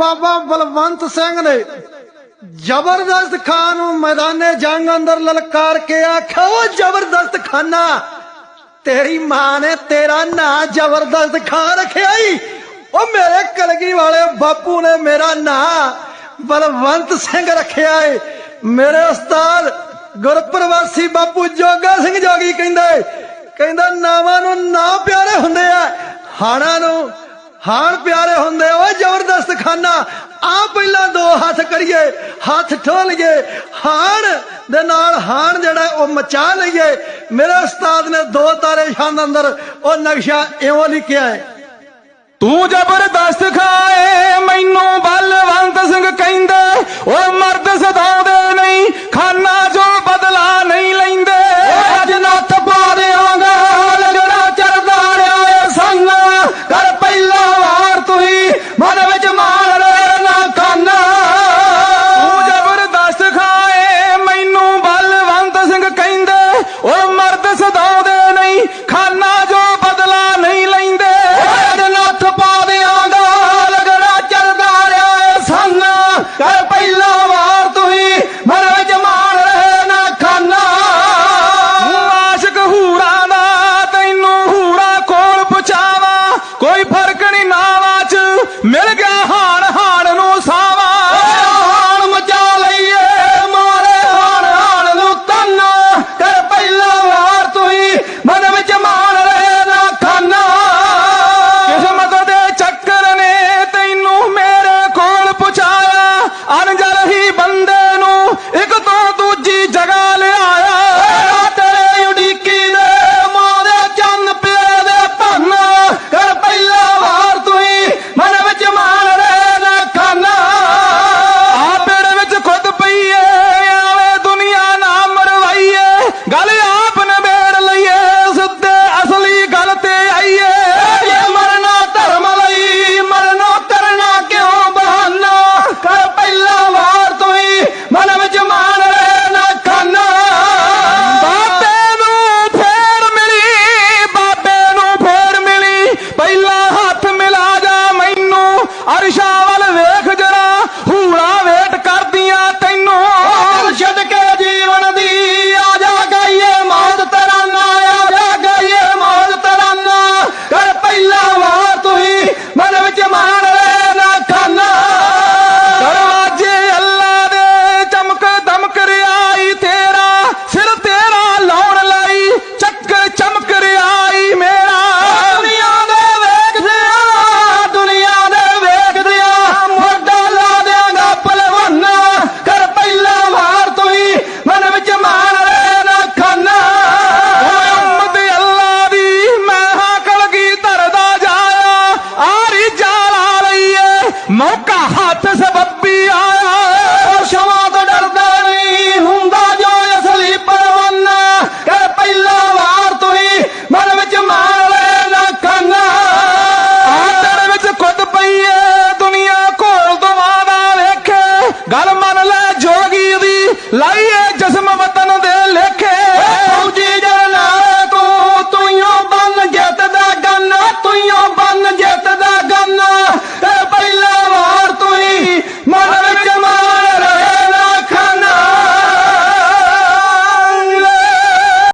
ਬਾਬਾ ਬਲਵੰਤ ਸਿੰਘ ਨੇ ਜ਼ਬਰਦਸਤ ਖਾਨ ਨੂੰ ਮੈਦਾਨੇ ਜੰਗ ਅੰਦਰ ਲਲਕਾਰ ਕੇ ਆਖਿਆ ਉਹ ਜ਼ਬਰਦਸਤ ਖਾਨਾ, ਤੇਰੀ ਮਾਂ ਨੇ ਤੇਰਾ ਨਾਂ ਜ਼ਬਰਦਸਤ ਖਾਨ ਰੱਖਿਆ ਈ। ਉਹ ਮੇਰੇ ਕਲਗੀ ਵਾਲੇ ਬਾਪੂ ਨੇ ਮੇਰਾ ਨਾਂ ਬਲਵੰਤ ਸਿੰਘ ਰੱਖਿਆ ਏ। ਮੇਰੇ ਉਸਤਾਦ ਗੁਰਪ੍ਰਵਾਸੀ ਬਾਪੂ ਜੋਗਾ ਸਿੰਘ ਜੋਗੀ ਕਹਿੰਦੇ, ਕਹਿੰਦਾ ਨਾਵਾਂ ਨੂੰ ਨਾ ਪਿਆਰੇ ਹੁੰਦੇ ਆ, ਹਾਣਾ ਨੂੰ ਹਾਣ ਪਿਆਰੇ ਹੁੰਦੇ ਖਾਨਾ ਆ ਪਹਿਲਾਂ ਦੋ ਹੱਥ ਕਰੀਏ ਹੱਥ ਠੋਲੀਏ ਹਾਣ ਦੇ ਨਾਲ ਹਾਣ ਜਿਹੜਾ ਉਹ ਮਚਾ ਲਈਏ। ਮੇਰੇ ਉਸਤਾਦ ਨੇ ਦੋ ਤਾਰੇ ਸ਼ਾਨ ਅੰਦਰ ਉਹ ਨਕਸ਼ਾ ਇਉਂ ਲਿਖਿਆ ਹੈ। ਤੂੰ ਜ਼ਬਰਦਸਤ ਖਾਏ ਮੈਨੂੰ ਬਲਵੰਤ ਸਿੰਘ ਕਹਿੰਦੇ ਉਹ ਮਰਦ ਸਦਾਉਂਦੇ ਨਹੀਂ ਖਾਨਾ ਜੋ ਬਦਲਾ ਨਹੀਂ ਲੈਂਦੇ। ਅੱਜ ਨੱਥ ਪਾ ਦੇਵਾਂਗਾ ਲੱਗਣਾ ਚਰਦਾ ਰਿਆ ਸੰਗ ਕਰ ਪਹਿਲਾ ਵਾਰ ਤੁਸੀਂ ਮਨ ਵਿੱਚ ਮਾਰ